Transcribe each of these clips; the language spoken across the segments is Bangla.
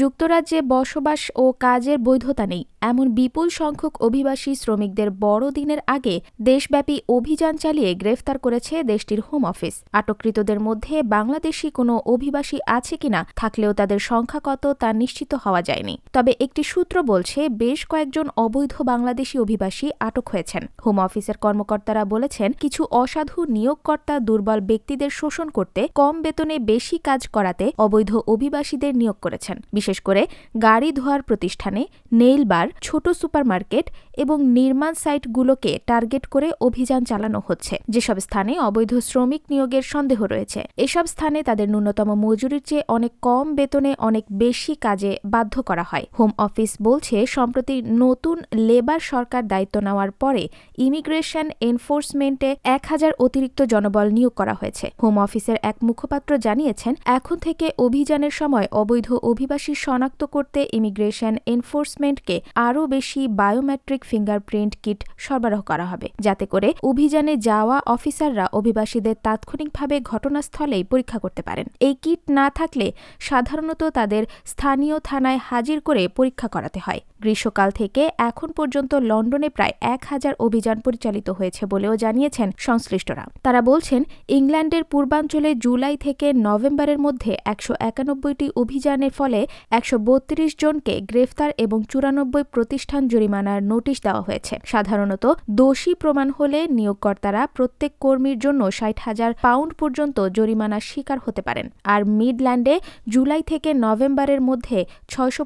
যুক্তরাজ্যে বসবাস ও কাজের বৈধতা নেই। এমন বিপুল সংখ্যক অভিবাসী শ্রমিকদের বড়দিনের আগে দেশব্যাপী অভিযান চালিয়ে গ্রেফতার করেছে দেশটির হোম অফিস। আটককৃতদের মধ্যে বাংলাদেশি কোনো অভিবাসী আছে কিনা থাকলেও তাদের সংখ্যা কত তা নিশ্চিত হওয়া যায়নি। তবে একটি সূত্র বলছে, বেশ কয়েকজন অবৈধ বাংলাদেশি অভিবাসী আটক হয়েছেন। হোম অফিসের কর্মকর্তারা বলেছেন, কিছু অসাধু নিয়োগকর্তা দুর্বল ব্যক্তিদের শোষণ করতে কম বেতনে বেশি কাজ করাতে অবৈধ অভিবাসীদের নিয়োগ করেছেন। বিশেষ করে গাড়ি ধোয়ার প্রতিষ্ঠানে নেইল বার, ছোট সুপারমার্কেট এবং নির্মাণ সাইটগুলোকে টার্গেট করে অভিযান চালানো হচ্ছে। যেসব স্থানে অবৈধ শ্রমিক নিয়োগের সন্দেহ রয়েছে, এসব স্থানে তাদের ন্যূনতম মজুরির চেয়ে অনেক কম বেতনে অনেক বেশি কাজে বাধ্য করা হয়। হোম অফিস বলছে, সম্প্রতি নতুন লেবার সরকার দায়িত্ব নেওয়ার পরে ইমিগ্রেশন এনফোর্সমেন্টে এক হাজার অতিরিক্ত জনবল নিয়োগ করা হয়েছে। হোম অফিসের এক মুখপাত্র জানিয়েছেন, এখন থেকে অভিযানের সময় অবৈধ অভিবাসী শনাক্ত করতে ইমিগ্রেশন এনফোর্সমেন্টকে আরও বেশি বায়োমেট্রিক ফিঙ্গারপ্রিন্ট কিট সরবরাহ করা হবে। যাতে করে অভিযানে যাওয়া অফিসাররা অভিবাসীদের তাৎক্ষণিকভাবে ঘটনাস্থলেই পরীক্ষা করতে পারেন। এই কিট না থাকলে সাধারণত তাদের স্থানীয় থানায় হাজির করে পরীক্ষা করাতে হয়। গ্রীষ্মকাল থেকে এখন পর্যন্ত লন্ডনে প্রায় এক হাজার অভিযান পরিচালিত হয়েছে বলেও জানিয়েছেন সংশ্লিষ্টরা। তারা বলছেন, ইংল্যান্ডের পূর্বাঞ্চলে জুলাই থেকে নভেম্বরের মধ্যে একশো একানব্বইটি অভিযানের ফলে একশো বত্রিশ জনকে গ্রেফতার এবং চুরানব্বই প্রতিষ্ঠান জরিমানার নোটিশ দেওয়া হয়েছে। সাধারণত দোষী প্রমাণ হলে নিয়োগকর্তারা প্রত্যেক কর্মীর জন্য ষাট হাজার পাউন্ড পর্যন্ত জরিমানার শিকার হতে পারেন। আর মিডল্যান্ডে জুলাই থেকে নভেম্বরের মধ্যে ছয়শো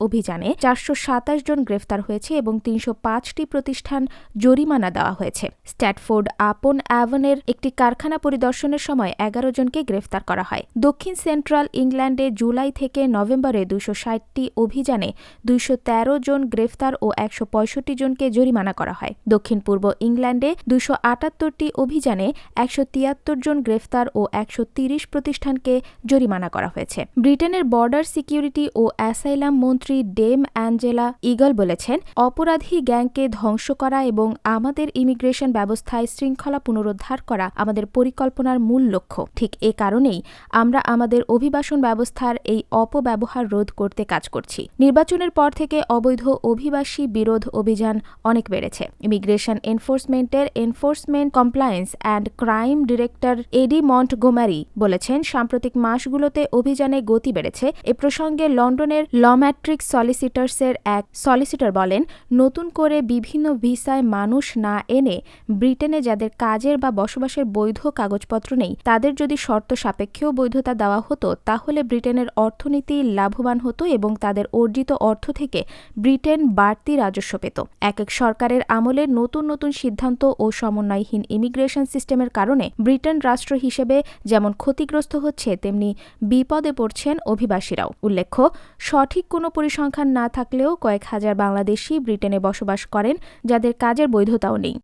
অভিযানে চারশো সাতাশ জন গ্রেফতার হয়েছে এবং তিনশো পাঁচটি প্রতিষ্ঠান জরিমানা দেওয়া হয়েছে। স্ট্যাটফোর্ড আপন অ্যাভনের একটি কারখানা পরিদর্শনের সময় এগারো জনকে গ্রেফতার করা হয়। দক্ষিণ সেন্ট্রাল ইংল্যান্ডে জুলাই থেকে নভেম্বরে দুশো ষাটটি অভিযানে দুইশো তেরো জন গ্রেফতার ও একশো পঁয়ষট্টি জনকে জরিমানা করা হয়। দক্ষিণ পূর্ব ইংল্যান্ডে দুশো আটাত্তরটি অভিযানে একশো তিয়াত্তর জন গ্রেফতার ও একশো প্রতিষ্ঠানকে জরিমানা করা হয়েছে। ব্রিটেনের বর্ডার সিকিউরিটি ও অ্যাসাইলাম মন্ত্রী ডেম অ্যাঞ্জেলা ইগল বলেছেন, অপরাধী গ্যাংকে ধ্বংস করা এবং আমাদের ইমিগ্রেশন ব্যবস্থায় শৃঙ্খলা পুনরুদ্ধার করা আমাদের পরিকল্পনার মূল লক্ষ্য। ঠিক এ কারণেই আমরা আমাদের অভিবাসন ব্যবস্থার এই অপব্যবহার রোধ করতে কাজ করছি। নির্বাচনের পর থেকে অবৈধ অভিবাসী বিরোধ অভিযান অনেক বেড়েছে। Immigration এনফোর্সমেন্টের enforcement compliance and crime director Eddie Mont Montgomery বলেছেন, সাম্প্রতিক মাসগুলোতে অভিযানে গতি বেড়েছে। এ প্রসঙ্গে লন্ডনের লম্যাট্রিক সলিসিটার্সের এক সলিসিটর বলেন, নতুন করে বিভিন্ন ভিসায় মানুষ না এনে ব্রিটেনে যাদের কাজের বা বসবাসের বৈধ কাগজপত্র নেই, তাদের যদি শর্ত সাপেক্ষেও বৈধতা দেওয়া হতো, তাহলে ব্রিটেনের অর্থনীতি লাভবান হতো এবং তাদের অর্জিত অর্থ থেকে ব্রিটেন বাড়তি রাজস্ব পেত। এক এক সরকারের আমলে নতুন নতুন সিদ্ধান্ত ও সমন্বয়হীন ইমিগ্রেশন সিস্টেমের কারণে ব্রিটেন রাষ্ট্র হিসেবে যেমন ক্ষতিগ্রস্ত হচ্ছে, তেমনি বিপদে পড়ছেন অভিবাসীরাও। উল্লেখ্য, সঠিক কোনো পরিসংখ্যান না থাকলেও কয়েক হাজার বাংলাদেশি ব্রিটেনে বসবাস করেন, যাদের কাজের বৈধতাও নেই।